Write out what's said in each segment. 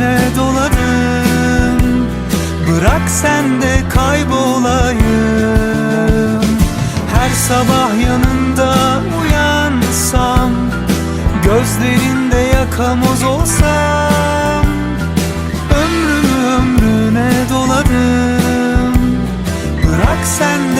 ömrüne doladım Bırak sen de kaybolayım. Her sabah yanında uyansam Gözlerinde yakamoz olsam Ömrümü ömrüne doladım Bırak sen de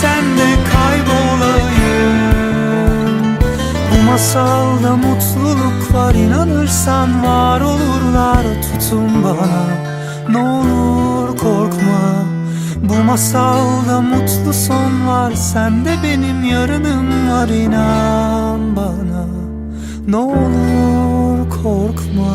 sen de kaybolayım. Bu masalda mutluluk var inanırsan var olurlar. Tutun bana ne olur korkma. Bu masalda mutlu son var Sen de benim yarınım var inan bana. Ne olur korkma